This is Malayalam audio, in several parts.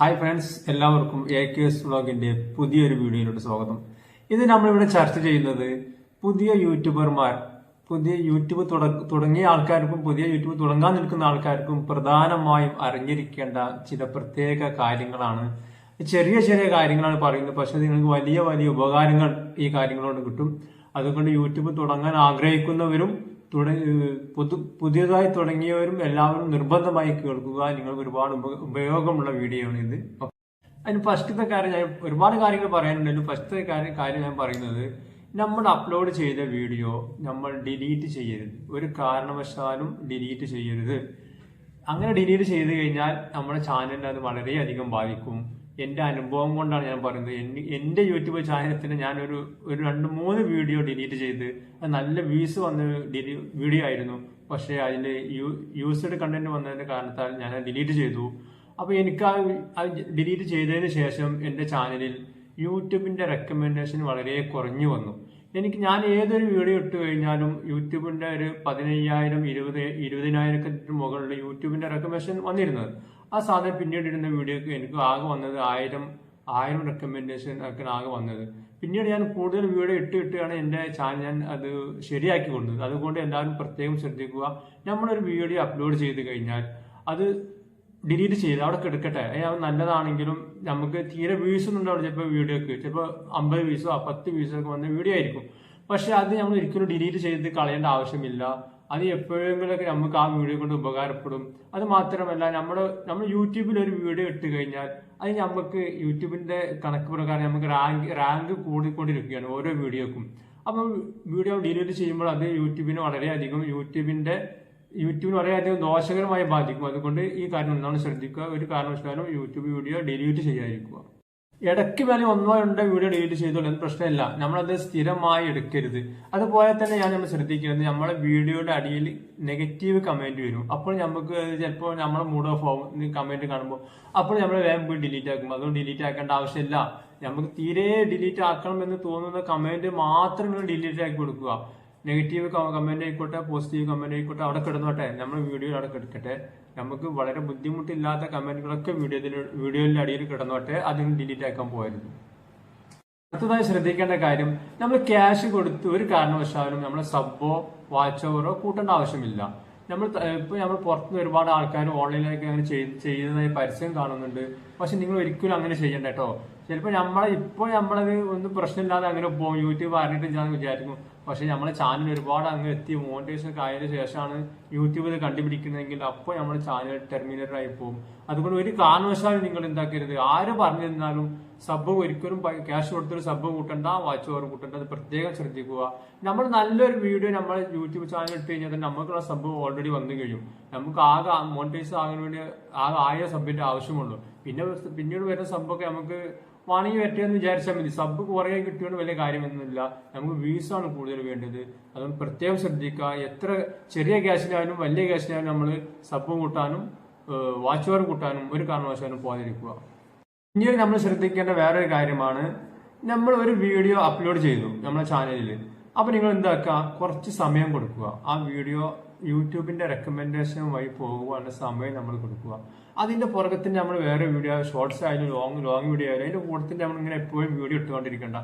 ഹായ് ഫ്രണ്ട്സ് എല്ലാവർക്കും എ കെ എസ് വ്ളോഗിന്റെ പുതിയൊരു വീഡിയോയിലോട്ട് സ്വാഗതം. ഇത് നമ്മളിവിടെ ചർച്ച ചെയ്യുന്നത് പുതിയ യൂട്യൂബർമാർ പുതിയ യൂട്യൂബ് തുട- തുടങ്ങിയ ആൾക്കാർക്കും പുതിയ യൂട്യൂബ് തുടങ്ങാൻ നിൽക്കുന്ന ആൾക്കാർക്കും പ്രധാനമായും അറിഞ്ഞിരിക്കേണ്ട ചില പ്രത്യേക കാര്യങ്ങളാണ്. ചെറിയ ചെറിയ കാര്യങ്ങളാണ് പറയുന്നത്. പക്ഷെ നിങ്ങൾക്ക് വലിയ വലിയ ഉപകാരങ്ങൾ ഈ കാര്യങ്ങളോട് കിട്ടും. അതുകൊണ്ട് യൂട്യൂബ് തുടങ്ങാൻ ആഗ്രഹിക്കുന്നവരും പുതു പുതിയതായി തുടങ്ങിയവരും എല്ലാവരും നിർബന്ധമായി കേൾക്കുക. നിങ്ങൾക്ക് ഒരുപാട് ഉപ- ഉപയോഗമുള്ള വീഡിയോ ആണ് ഇത് അതിന് ഫസ്റ്റത്തെ കാര്യം ഞാൻ ഒരുപാട് കാര്യങ്ങൾ പറയാനുണ്ടെങ്കിലും ഫസ്റ്റത്തെ കാര്യം കാര്യം ഞാൻ പറയുന്നത് നമ്മൾ അപ്ലോഡ് ചെയ്ത വീഡിയോ നമ്മൾ ഡിലീറ്റ് ചെയ്യരുത്. ഒരു കാരണവശാലും ഡിലീറ്റ് ചെയ്യരുത്. അങ്ങനെ ഡിലീറ്റ് ചെയ്ത് കഴിഞ്ഞാൽ നമ്മുടെ ചാനലിനെ അത് വളരെയധികം ബാധിക്കും. എന്റെ അനുഭവം കൊണ്ടാണ് ഞാൻ പറയുന്നത്. എന്റെ യൂട്യൂബ് ചാനലത്തിന് ഞാനൊരു ഒരു രണ്ട് മൂന്ന് വീഡിയോ ഡിലീറ്റ് ചെയ്ത് അത് നല്ല വ്യൂസ് വന്ന വീഡിയോ ആയിരുന്നു. പക്ഷേ അതിൽ യൂസ്ഡ് കണ്ടന്റ് വന്നതിന്റെ കാരണത്താൽ ഞാൻ ഡിലീറ്റ് ചെയ്തു. അപ്പോൾ എനിക്ക് ആ ഡിലീറ്റ് ചെയ്തതിന് ശേഷം എന്റെ ചാനലിൽ യൂട്യൂബിന്റെ റെക്കമെൻഡേഷൻ വളരെ കുറഞ്ഞു വന്നു. എനിക്ക് ഞാൻ ഏതൊരു വീഡിയോ ഇട്ട് കഴിഞ്ഞാലും യൂട്യൂബിന്റെ ഒരു പതിനയ്യായിരം ഇരുപത് ഇരുപതിനായിരത്തിന് മുകളിൽ യൂട്യൂബിന്റെ റെക്കമെൻഡേഷൻ വന്നിരുന്നത്. ആ സാധനം പിന്നീട് ഇടുന്ന വീഡിയോക്ക് എനിക്ക് ആകെ വന്നത് ആയിരം ആയിരം റെക്കമെൻഡേഷൻ ഒക്കെ ആകെ വന്നത്. പിന്നീട് ഞാൻ കൂടുതൽ വീഡിയോ ഇട്ട് ഇട്ടാണ് എന്റെ ചാനൽ ഞാൻ അത് ശരിയാക്കി കൊണ്ടത്. അതുകൊണ്ട് എല്ലാവരും പ്രത്യേകം ശ്രദ്ധിക്കുക. നമ്മളൊരു വീഡിയോ അപ്ലോഡ് ചെയ്ത് കഴിഞ്ഞാൽ അത് ഡിലീറ്റ് ചെയ്ത് അവിടെ കിടക്കട്ടെ. അത് നല്ലതാണെങ്കിലും നമുക്ക് തീരെ വ്യൂസ് ഒന്നും ഉണ്ടാവില്ല ചിലപ്പോൾ വീഡിയോക്ക്. ചിലപ്പോൾ അമ്പത് വ്യൂസോ പത്ത് വ്യൂസോ ഒക്കെ വന്ന വീഡിയോ ആയിരിക്കും. പക്ഷെ അത് നമ്മൾ ഒരിക്കലും ഡിലീറ്റ് ചെയ്ത് കളയേണ്ട ആവശ്യമില്ല. അത് എപ്പോഴെങ്കിലൊക്കെ നമുക്ക് ആ വീഡിയോ കൊണ്ട് ഉപകാരപ്പെടും. അത് മാത്രമല്ല നമ്മൾ നമ്മൾ യൂട്യൂബിൽ ഒരു വീഡിയോ ഇട്ട് കഴിഞ്ഞാൽ അത് നമുക്ക് യൂട്യൂബിന്റെ കണക്ക് പ്രകാരം നമുക്ക് റാങ്ക് റാങ്ക് കൂടിക്കൊണ്ടിരിക്കുകയാണ് ഓരോ വീഡിയോക്കും. അപ്പം വീഡിയോ ഡിലീറ്റ് ചെയ്യുമ്പോൾ അത് യൂട്യൂബിന് വളരെയധികം യൂട്യൂബിന്റെ യൂട്യൂബിന് വളരെയധികം ദോഷകരമായി ബാധിക്കും. അതുകൊണ്ട് ഈ കാര്യം ഒന്നാണ് ശ്രദ്ധിക്കുക. ഒരു കാരണവശാലും യൂട്യൂബ് വീഡിയോ ഡിലീറ്റ് ചെയ്യാതിരിക്കുക. ഇടയ്ക്ക് വേണേ ഒന്നോ രണ്ടോ വീഡിയോ ഡിലീറ്റ് ചെയ്തോളൂ എന്ത് പ്രശ്നമില്ല. നമ്മളത് സ്ഥിരമായി എടുക്കരുത്. അതുപോലെ തന്നെ ഞാൻ നമ്മൾ ശ്രദ്ധിക്കുന്നത് നമ്മളെ വീഡിയോയുടെ അടിയിൽ നെഗറ്റീവ് കമന്റ് വരും. അപ്പോൾ നമുക്ക് ചിലപ്പോൾ നമ്മളെ മൂഡ് ഓഫ് ആവും കമന്റ് കാണുമ്പോൾ. അപ്പോൾ നമ്മൾ വേഗം പോയി ഡിലീറ്റ് ആക്കും. അതുകൊണ്ട് ഡിലീറ്റ് ആക്കേണ്ട ആവശ്യമില്ല. നമുക്ക് തീരെ ഡിലീറ്റ് ആക്കണം എന്ന് തോന്നുന്ന കമന്റ് മാത്രം നിങ്ങൾ ഡിലീറ്റ് ആക്കി കൊടുക്കുക. നെഗറ്റീവ് കമന്റ് ആയിക്കോട്ടെ പോസിറ്റീവ് കമന്റ് ആയിക്കോട്ടെ അവിടെ കിടന്നോട്ടെ. നമ്മുടെ വീഡിയോ അവിടെ കിടക്കട്ടെ. നമുക്ക് വളരെ ബുദ്ധിമുട്ടില്ലാത്ത കമന്റുകളൊക്കെ വീഡിയോയിൽ വീഡിയോയിൽ അടിയിൽ കിടന്നോട്ടെ അതിന് ഡിലീറ്റ് ആക്കാൻ പോകരുത് അടുത്തതായി ശ്രദ്ധിക്കേണ്ട കാര്യം നമ്മൾ ക്യാഷ് കൊടുത്ത് ഒരു കാരണവശാലും നമ്മൾ സബ്ബോ വാച്ച് ഓവറോ കൂട്ടേണ്ട ആവശ്യമില്ല. നമ്മൾ ഇപ്പോൾ ഇപ്പൊ നമ്മൾ പുറത്തുനിന്ന് ഒരുപാട് ആൾക്കാർ ഓൺലൈനിലേക്ക് അങ്ങനെ ചെയ്- ചെയ്യുന്നതായി പരസ്യം കാണുന്നുണ്ട്. പക്ഷെ നിങ്ങൾ ഒരിക്കലും അങ്ങനെ ചെയ്യണ്ട കേട്ടോ. ചിലപ്പോൾ നമ്മളെ ഇപ്പോൾ നമ്മളത് ഒന്നും പ്രശ്നമില്ലാതെ അങ്ങനെ പോകും. യൂട്യൂബ് അറിഞ്ഞിട്ട് ഞാൻ വിചാരിക്കും. പക്ഷെ നമ്മളെ ചാനൽ ഒരുപാട് അങ്ങ് എത്തി. മോണിറ്റൈസേഷൻ ഒക്കെ ആയതിനു ശേഷമാണ് യൂട്യൂബിൽ കണ്ടുപിടിക്കുന്നതെങ്കിൽ അപ്പോൾ നമ്മുടെ ചാനൽ ടെർമിനേറ്റർ ആയി പോകും. അതുകൊണ്ട് ഒരു കാരണവശാലും നിങ്ങൾ എന്താക്കരുത് ആര് പറഞ്ഞു തന്നാലും സബ് ഒരിക്കലും ക്യാഷ് കൊടുത്തൊരു സബ് കൂട്ടണ്ട വാച്ച് ഓവർ കൂട്ടണ്ട. അത് പ്രത്യേകം ശ്രദ്ധിക്കുക. നമ്മൾ നല്ലൊരു വീഡിയോ നമ്മൾ യൂട്യൂബ് ചാനൽ ഇട്ട് കഴിഞ്ഞാൽ തന്നെ നമുക്കുള്ള സബ് ഓൾറെഡി വന്നു കഴിയും. നമുക്ക് ആകെ മോണിറ്റൈസ് ആകാൻ വേണ്ടി ആകെ ആയ സബിന്റെ ആവശ്യമുള്ളൂ. പിന്നെ പിന്നീട് വരുന്ന സംഭവമൊക്കെ നമുക്ക് വാണെങ്കിൽ എന്ന് വിചാരിച്ചാൽ മതി. സബ് കുറേ കിട്ടിയോണ്ട് വലിയ കാര്യമൊന്നുമില്ല. നമുക്ക് വ്യൂസ് ആണ് കൂടുതൽ വേണ്ടത്. അതുകൊണ്ട് പ്രത്യേകം ശ്രദ്ധിക്കുക. എത്ര ചെറിയ ക്യാഷിനായാലും വലിയ ക്യാഷിനായാലും നമ്മൾ സബ് കൂട്ടാനും വാച്ച് ഓവർ കൂട്ടാനും ഒരു കാരണവശാലും പോകാതിരിക്കുക. പിന്നീട് നമ്മൾ ശ്രദ്ധിക്കേണ്ട വേറൊരു കാര്യമാണ്. നമ്മൾ ഒരു വീഡിയോ അപ്ലോഡ് ചെയ്തു നമ്മുടെ ചാനലിൽ അപ്പോൾ നിങ്ങൾ എന്താക്കുക? കുറച്ച് സമയം കൊടുക്കുക. ആ വീഡിയോ യൂട്യൂബിന്റെ റെക്കമെൻഡേഷൻ വഴി പോകുവാനുള്ള സമയം നമ്മൾ കൊടുക്കുക. അതിന്റെ പുറകത്തിന്റെ നമ്മൾ വേറെ വീഡിയോ ഷോർട്സ് ആയാലും ലോങ് ലോങ് വീഡിയോ ആയാലും അതിന്റെ കൂട്ടത്തിന്റെ നമ്മൾ ഇങ്ങനെ എപ്പോഴും വീഡിയോ ഇട്ടുകൊണ്ടിരിക്കേണ്ട.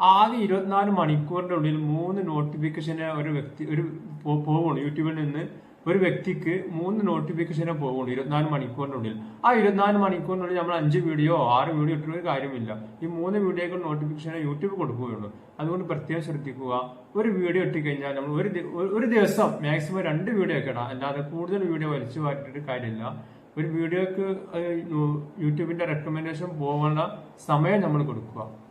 ആകെ ഇരുപത്തിനാല് മണിക്കൂറിന്റെ ഉള്ളിൽ മൂന്ന് നോട്ടിഫിക്കേഷനെ ഒരു വ്യക്തി ഒരു പോ- പോവുള്ളൂ യൂട്യൂബിൽ നിന്ന് ഒരു വ്യക്തിക്ക് മൂന്ന് നോട്ടിഫിക്കേഷനെ പോകുള്ളൂ ഇരുപത്തിനാല് മണിക്കൂറിനുള്ളിൽ. ആ ഇരുപത്തിനാല് മണിക്കൂറിനുള്ളിൽ നമ്മൾ അഞ്ച് വീഡിയോ ആറ് വീഡിയോ ഇട്ടിട്ട് ഒരു കാര്യമില്ല. ഈ മൂന്ന് വീഡിയോകൾ നോട്ടിഫിക്കേഷൻ യൂട്യൂബ് കൊടുക്കുകയുള്ളൂ. അതുകൊണ്ട് പ്രത്യേകം ശ്രദ്ധിക്കുക. ഒരു വീഡിയോ ഇട്ടിക്കഴിഞ്ഞാൽ നമ്മൾ ഒരു ഒരു- ദിവസം മാക്സിമം രണ്ട് വീഡിയോ ഒക്കെ ഇടാം. അല്ലാതെ കൂടുതൽ വീഡിയോ വലിച്ചു മാറ്റിയിട്ട് കാര്യമില്ല. ഒരു വീഡിയോക്ക് യൂട്യൂബിന്റെ റെക്കമെൻഡേഷൻ പോകേണ്ട സമയം നമ്മൾ കൊടുക്കുക.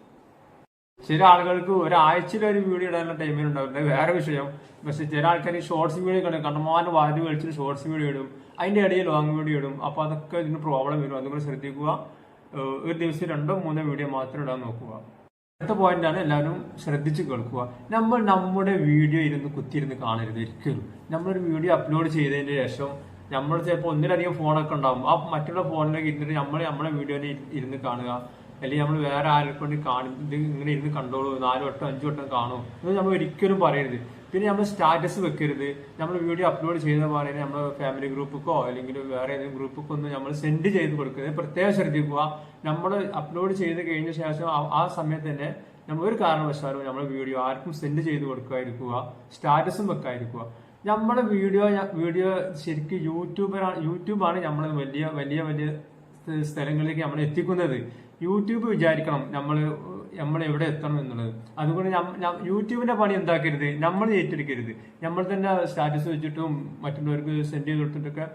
ചില ആളുകൾക്ക് ഒരാഴ്ചയിൽ ഒരു വീഡിയോ ഇടാനുള്ള ടൈമിൽ ഉണ്ടാവില്ല വേറെ വിഷയം പക്ഷെ ചില ആൾക്കാർ ഈ ഷോർട്സ് വീഡിയോ കണ്ടു കണ്ടമാനം വാരി വലിച്ചിട്ട് ഷോർട്സ് വീഡിയോ ഇടും. അതിന്റെ ഇടയിൽ ലോങ് വീഡിയോ ഇടും. അപ്പോൾ അതൊക്കെ ഇതിന് പ്രോബ്ലം വരും. അതുകൊണ്ട് ശ്രദ്ധിക്കുക. ഒരു ദിവസം രണ്ടോ മൂന്നോ വീഡിയോ മാത്രം ഇടാൻ നോക്കുക. അടുത്ത പോയിന്റാണ് എല്ലാവരും ശ്രദ്ധിച്ച് കേൾക്കുക. നമ്മൾ നമ്മുടെ വീഡിയോ ഇരുന്ന് കുത്തിയിരുന്ന് കാണരുത് ഒരിക്കലും. നമ്മളൊരു വീഡിയോ അപ്ലോഡ് ചെയ്തതിന് ശേഷം നമ്മൾ ചിലപ്പോൾ ഒന്നിലധികം ഫോണൊക്കെ ഉണ്ടാവും. ആ മറ്റുള്ള ഫോണിലേക്ക് ഇരുന്നിട്ട് നമ്മൾ നമ്മുടെ വീഡിയോയിൽ ഇരുന്ന് കാണുക. അല്ലെങ്കിൽ നമ്മൾ വേറെ ആരെ കൊണ്ട് കാണി ഇങ്ങനെ ഇരുന്ന് കണ്ടോളൂ നാല് വട്ടം അഞ്ചു വട്ടം കാണൂ. എന്ന് നമ്മൾ ഒരിക്കലും പറയരുത്. പിന്നെ നമ്മൾ സ്റ്റാറ്റസ് വെക്കരുത്. നമ്മൾ വീഡിയോ അപ്ലോഡ് ചെയ്ത പോലെ നമ്മൾ ഫാമിലി ഗ്രൂപ്പിക്കോ അല്ലെങ്കിൽ വേറെ ഏതെങ്കിലും ഗ്രൂപ്പിക്കോ ഒന്നും നമ്മൾ സെൻഡ് ചെയ്ത് കൊടുക്കുന്നത് പ്രത്യേകം ശ്രദ്ധിക്കുക. നമ്മൾ അപ്ലോഡ് ചെയ്ത് കഴിഞ്ഞ ശേഷം ആ- ആ സമയത്ത് തന്നെ നമ്മൾ ഒരു കാരണവശാലും നമ്മൾ വീഡിയോ ആർക്കും സെൻഡ് ചെയ്ത് കൊടുക്കാതിരിക്കുക. സ്റ്റാറ്റസും വെക്കാതിരിക്കുക. നമ്മുടെ വീഡിയോ വീഡിയോ ശരിക്കും യൂട്യൂബറാണ് യൂട്യൂബാണ് നമ്മൾ വലിയ വലിയ വലിയ സ്ഥലങ്ങളിലേക്ക് നമ്മൾ എത്തിക്കുന്നത്. യൂട്യൂബ് വിചാരിക്കണം നമ്മൾ നമ്മൾ എവിടെ എത്തണം എന്നുള്ളത്. അതുകൊണ്ട് യൂട്യൂബിന്റെ പണി എന്താക്കരുത്? നമ്മൾ ഏറ്റെടുക്കരുത്. നമ്മൾ തന്നെ സ്റ്റാറ്റസ് വെച്ചിട്ടും മറ്റുള്ളവർക്ക് സെൻഡ് ചെയ്ത് കൊടുത്തിട്ടൊക്കെ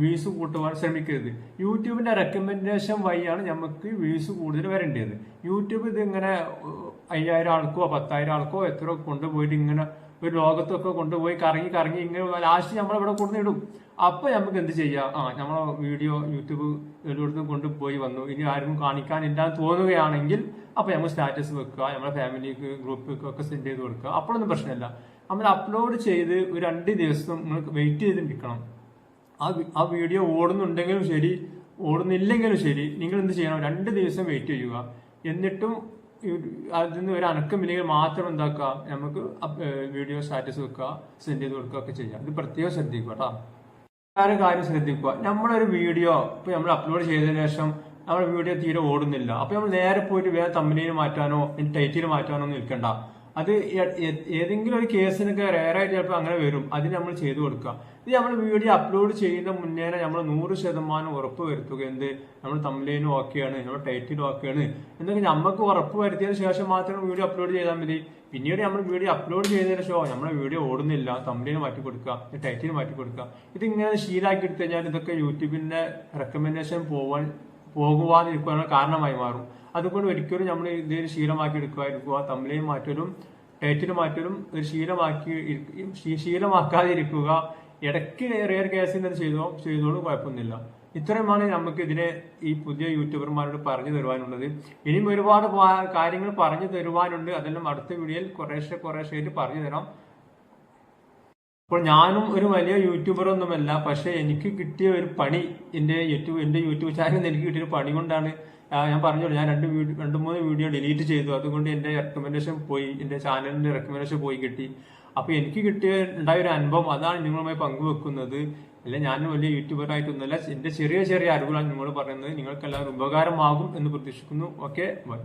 വ്യൂസ് കൂട്ടുവാൻ ശ്രമിക്കരുത്. യൂട്യൂബിന്റെ റെക്കമെൻഡേഷൻ വഴിയാണ് നമുക്ക് വ്യൂസ് കൂടുതൽ വരേണ്ടത്. യൂട്യൂബ് ഇത് ഇങ്ങനെ ഏഹ്, അയ്യായിരം ആൾക്കോ പത്തായിരം ആൾക്കോ എത്ര കൊണ്ടുപോയിട്ട് ഇങ്ങനെ ഒരു ലോകത്തൊക്കെ കൊണ്ടുപോയി കറങ്ങി കറങ്ങി ഇങ്ങനെ ലാസ്റ്റ് നമ്മളിവിടെ കൊണ്ടുവിടും അപ്പൊ നമുക്ക് എന്ത് ചെയ്യാം? ആ നമ്മളെ വീഡിയോ യൂട്യൂബ് എല്ലായിടത്തും കൊണ്ടുപോയി വന്നു. ഇനി ആരും കാണിക്കാനില്ല എന്ന് തോന്നുകയാണെങ്കിൽ അപ്പൊ നമ്മൾ സ്റ്റാറ്റസ് വെക്കുക നമ്മളെ ഫാമിലിക്ക് ഗ്രൂപ്പിലേക്ക് ഒക്കെ സെൻഡ് ചെയ്ത് കൊടുക്കുക. അപ്പോഴൊന്നും പ്രശ്നമില്ല നമ്മൾ അപ്ലോഡ് ചെയ്ത് ഒരു രണ്ട് ദിവസം നിങ്ങൾക്ക് വെയിറ്റ് ചെയ്ത് നിൽക്കണം. ആ ആ വീഡിയോ ഓടുന്നുണ്ടെങ്കിലും ശരി ഓടുന്നില്ലെങ്കിലും ശരി നിങ്ങൾ എന്ത് ചെയ്യണം? രണ്ട് ദിവസം വെയിറ്റ് ചെയ്യുക. എന്നിട്ടും അതിൽ നിന്ന് ഒരു അനക്കമില്ലെങ്കിൽ മാത്രം എന്താക്കുക നമുക്ക് വീഡിയോ സ്റ്റാറ്റസ് വെക്കുക സെൻഡ് ചെയ്ത് കൊടുക്കുക ഒക്കെ ചെയ്യാം. ഇത് പ്രത്യേകം ശ്രദ്ധിക്കുക കേട്ടോ വേറെ കാര്യം ശ്രദ്ധിക്കുക. നമ്മളൊരു വീഡിയോ ഇപ്പൊ നമ്മൾ അപ്ലോഡ് ചെയ്തതിനു ശേഷം നമ്മുടെ വീഡിയോ തീരെ ഓടുന്നില്ല. അപ്പൊ നമ്മൾ നേരെ പോയിട്ട് വേറെ തമ്മിലിന് മാറ്റാനോ ടൈറ്റിൽ മാറ്റാനോ നിൽക്കണ്ട. അത് ഏതെങ്കിലും ഒരു കേസിനൊക്കെ റയറായിട്ട് ചിലപ്പോൾ അങ്ങനെ വരും. അതിന് നമ്മൾ ചെയ്തു കൊടുക്കുക. ഇത് നമ്മൾ വീഡിയോ അപ്ലോഡ് ചെയ്യുന്ന മുന്നേ നമ്മൾ നൂറ് ശതമാനം ഉറപ്പ് വരുത്തുക. എന്ത്? നമ്മൾ തമ്മിലിനും ഓക്കെയാണ് നമ്മൾ ടൈറ്റിലും ഓക്കെയാണ് എന്നൊക്കെ നമുക്ക് ഉറപ്പ് വരുത്തിയതിനു ശേഷം മാത്രം വീഡിയോ അപ്ലോഡ് ചെയ്താൽ മതി. പിന്നീട് നമ്മൾ വീഡിയോ അപ്ലോഡ് ചെയ്തതിനു ശേഷം നമ്മുടെ വീഡിയോ ഓടുന്നില്ല. തമ്മിലിന് മാറ്റി കൊടുക്കുക. ടൈറ്റിൽ മാറ്റി കൊടുക്കുക. ഇതിങ്ങനെ ശീലാക്കി എടുത്തു കഴിഞ്ഞാൽ ഇതൊക്കെ യൂട്യൂബിന്റെ റെക്കമെൻഡേഷൻ പോവാൻ പോകുവാതിരിക്കാനുള്ള കാരണമായി മാറും. അതുകൊണ്ട് ഒരിക്കലും നമ്മൾ ഇതൊരു ശീലമാക്കി എടുക്കാതിരിക്കുക തമ്മിലേയും മാറ്റലും ടൈറ്റിൽ മാറ്റലും ഒരു ശീലമാക്കി ശീലമാക്കാതിരിക്കുക. ഇടയ്ക്ക് റെയർ കേസിൽ നിന്ന് ചെയ്തോ ചെയ്തോളൂ കുഴപ്പമൊന്നുമില്ല. ഇത്രയുമാണ് നമുക്ക് ഇതിനെ ഈ പുതിയ യൂട്യൂബർമാരോട് പറഞ്ഞു തരുവാനുള്ളത്. ഇനിയും ഒരുപാട് കാര്യങ്ങൾ പറഞ്ഞു തരുവാനുണ്ട്. അതെല്ലാം അടുത്ത വീഡിയോയിൽ കുറേശ്ശെ കുറേശ്ശെ ആയിട്ട് പറഞ്ഞു തരാം. അപ്പോൾ ഞാനും ഒരു വലിയ യൂട്യൂബർ ഒന്നുമല്ല പക്ഷെ എനിക്ക് കിട്ടിയ ഒരു പണി എന്റെ യൂട്യൂബ് എന്റെ യൂട്യൂബ് ചാനലിൽ എനിക്ക് കിട്ടിയ ഒരു പണി കൊണ്ടാണ് ഞാൻ പറഞ്ഞോളൂ ഞാൻ രണ്ട് വീഡിയോ രണ്ട് മൂന്ന് വീഡിയോ ഡിലീറ്റ് ചെയ്തു. അതുകൊണ്ട് എന്റെ റെക്കമെൻഡേഷൻ പോയി. എന്റെ ചാനലിന്റെ റെക്കമെൻഡേഷൻ പോയി കിട്ടി. അപ്പോൾ എനിക്ക് കിട്ടിയ ഉണ്ടായ ഒരു അനുഭവം അതാണ് നിങ്ങളുമായി പങ്കുവെക്കുന്നത്. അല്ല ഞാൻ വലിയ യൂട്യൂബർ ആയിട്ടൊന്നുമല്ല. എന്റെ ചെറിയ ചെറിയ അറിവുകളാണ് നിങ്ങളോട് പറയുന്നത്. നിങ്ങൾക്കെല്ലാവരും ഉപകാരമാകും എന്ന് പ്രതീക്ഷിക്കുന്നു. Okay bye